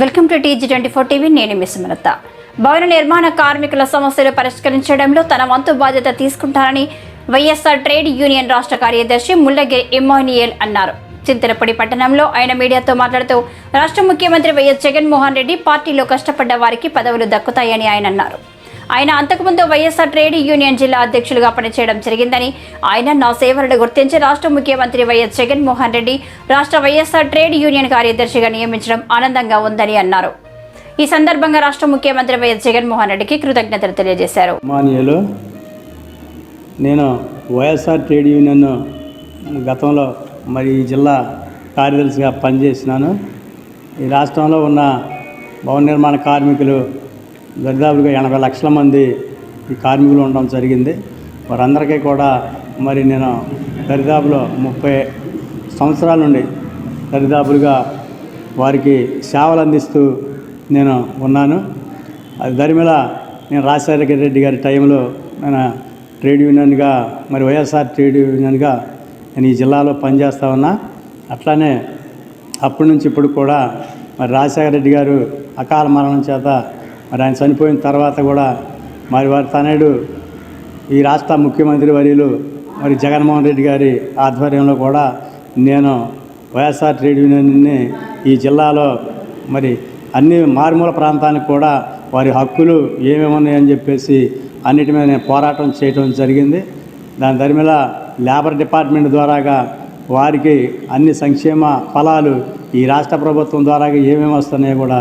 Welcome to TG twenty four TV. నేను మీ భవన నిర్మాణ కార్మికుల సమస్యలు పరిష్కరించడంలో తన వంతు బాధ్యత తీసుకుంటానని వైఎస్ఆర్ ట్రేడ్ యూనియన్ రాష్ట్ర కార్యదర్శి ముల్లగిరి ఎమ్మోనియల్ అన్నారు. చింతలపూడి పట్టణంలో ఆయన మీడియాతో మాట్లాడుతూ రాష్ట్ర ముఖ్యమంత్రి వైఎస్ జగన్మోహన్ రెడ్డి పార్టీలో కష్టపడ్డ వారికి పదవులు దక్కుతాయని ఆయన అన్నారు. ఆయన అంతకుముందు వైఎస్ఆర్ ట్రేడ్ యూనియన్ జిల్లా అధ్యక్షులుగా పనిచేయడం జరిగిందని. ఆయన నా సేవలను గుర్తించి రాష్ట్ర ముఖ్యమంత్రి వైఎస్ జగన్మోహన్ రెడ్డి రాష్ట్ర వైఎస్ఆర్ ట్రేడ్ యూనియన్ కార్యదర్శిగా నియమించడం ఆనందంగా ఉందని అన్నారు. ఈ సందర్భంగా రాష్ట్ర ముఖ్యమంత్రి వైఎస్ జగన్మోహన్ రెడ్డికి కృతజ్ఞతలు తెలియజేశారు. నేను వైఎస్ఆర్ ట్రేడ్ యూనియన్ గతంలో మరి ఈ జిల్లా కార్యదర్శిగా పనిచేసినాను. ఈ రాష్ట్రంలో ఉన్న భవన నిర్మాణ కార్మికులు దరిదాపులుగా ఎనభై లక్షల మంది ఈ కార్మికులు ఉండడం జరిగింది. వారందరికీ కూడా మరి నేను దరిదాపులో ముప్పై సంవత్సరాల నుండి దరిదాపులుగా వారికి సేవలు అందిస్తూ నేను ఉన్నాను. అది దరిమిళ నేను రాజశేఖర రెడ్డి గారి టైంలో నేను ట్రేడ్ యూనియన్గా మరి వైఎస్ఆర్ ట్రేడ్ యూనియన్గా నేను ఈ జిల్లాలో పనిచేస్తా ఉన్నా. అట్లానే అప్పటి నుంచి ఇప్పుడు కూడా మరి రాజశేఖర రెడ్డి గారు అకాల మరణం చేత మరి ఆయన చనిపోయిన తర్వాత కూడా మరి వారి తనయుడు ఈ రాష్ట్ర ముఖ్యమంత్రి వర్యులు మరి జగన్మోహన్ రెడ్డి గారి ఆధ్వర్యంలో కూడా నేను వైఎస్ఆర్ ట్రేడ్ యూనియన్ని ఈ జిల్లాలో మరి అన్ని మారుమూల ప్రాంతానికి కూడా వారి హక్కులు ఏమేమి ఉన్నాయని చెప్పేసి అన్నిటి మీద నేను పోరాటం చేయడం జరిగింది. దాని దరిమిళ లేబర్ డిపార్ట్మెంట్ ద్వారాగా వారికి అన్ని సంక్షేమ ఫలాలు ఈ రాష్ట్ర ప్రభుత్వం ద్వారాగా ఏమేమి వస్తున్నాయో కూడా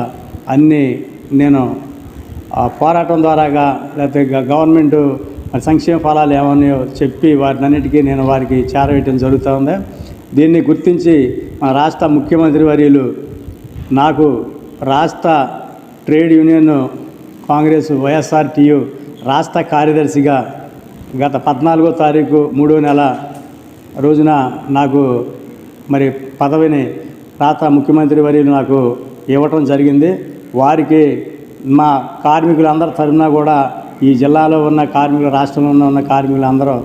అన్నీ నేను ఆ పోరాటం ద్వారాగా లేకపోతే గవర్నమెంట్ సంక్షేమ ఫలాలు ఏమన్నాయో చెప్పి వాటినన్నిటికీ నేను వారికి చేరవేయటం జరుగుతూ ఉంది. దీన్ని గుర్తించి మన రాష్ట్ర ముఖ్యమంత్రి వర్యులు నాకు రాష్ట్ర ట్రేడ్ యూనియన్ కాంగ్రెస్ వైఎస్ఆర్టీయు రాష్ట్ర కార్యదర్శిగా గత పద్నాలుగో తారీఖు మూడో నెల రోజున నాకు మరి పదవిని రాష్ట్ర ముఖ్యమంత్రి వర్యులు నాకు ఇవ్వటం జరిగింది. వారికి మా కార్మికులందరి తరఫున కూడా ఈ జిల్లాలో ఉన్న కార్మికులు రాష్ట్రంలో ఉన్న కార్మికులందరూ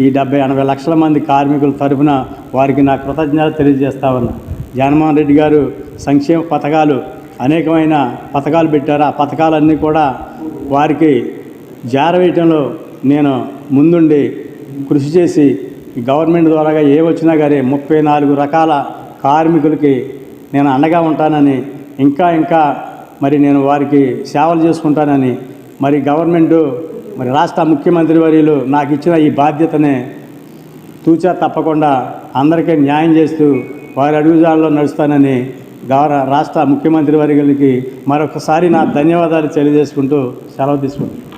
ఈ డెబ్బై ఎనభై లక్షల మంది కార్మికుల తరఫున వారికి నా కృతజ్ఞత తెలియజేస్తా ఉన్నా. జగన్మోహన్ రెడ్డి గారు సంక్షేమ పథకాలు అనేకమైన పథకాలు పెట్టారు. ఆ పథకాలన్నీ కూడా వారికి జారవేయటంలో నేను ముందుండి కృషి చేసి గవర్నమెంట్ ద్వారాగా ఏ వచ్చినా కానీ ముప్పై నాలుగు రకాల కార్మికులకి నేను అండగా ఉంటానని ఇంకా ఇంకా మరి నేను వారికి సేవలు చేసుకుంటానని మరి గవర్నమెంటు మరి రాష్ట్ర ముఖ్యమంత్రి వర్యులు నాకు ఇచ్చిన ఈ బాధ్యతనే తూచా తప్పకుండా అందరికీ న్యాయం చేస్తూ వారి అడుగుజాడలో నడుస్తానని గౌర రాష్ట్ర ముఖ్యమంత్రి వర్యులకి మరొకసారి నా ధన్యవాదాలు తెలియజేసుకుంటూ సెలవు తీసుకుంటాను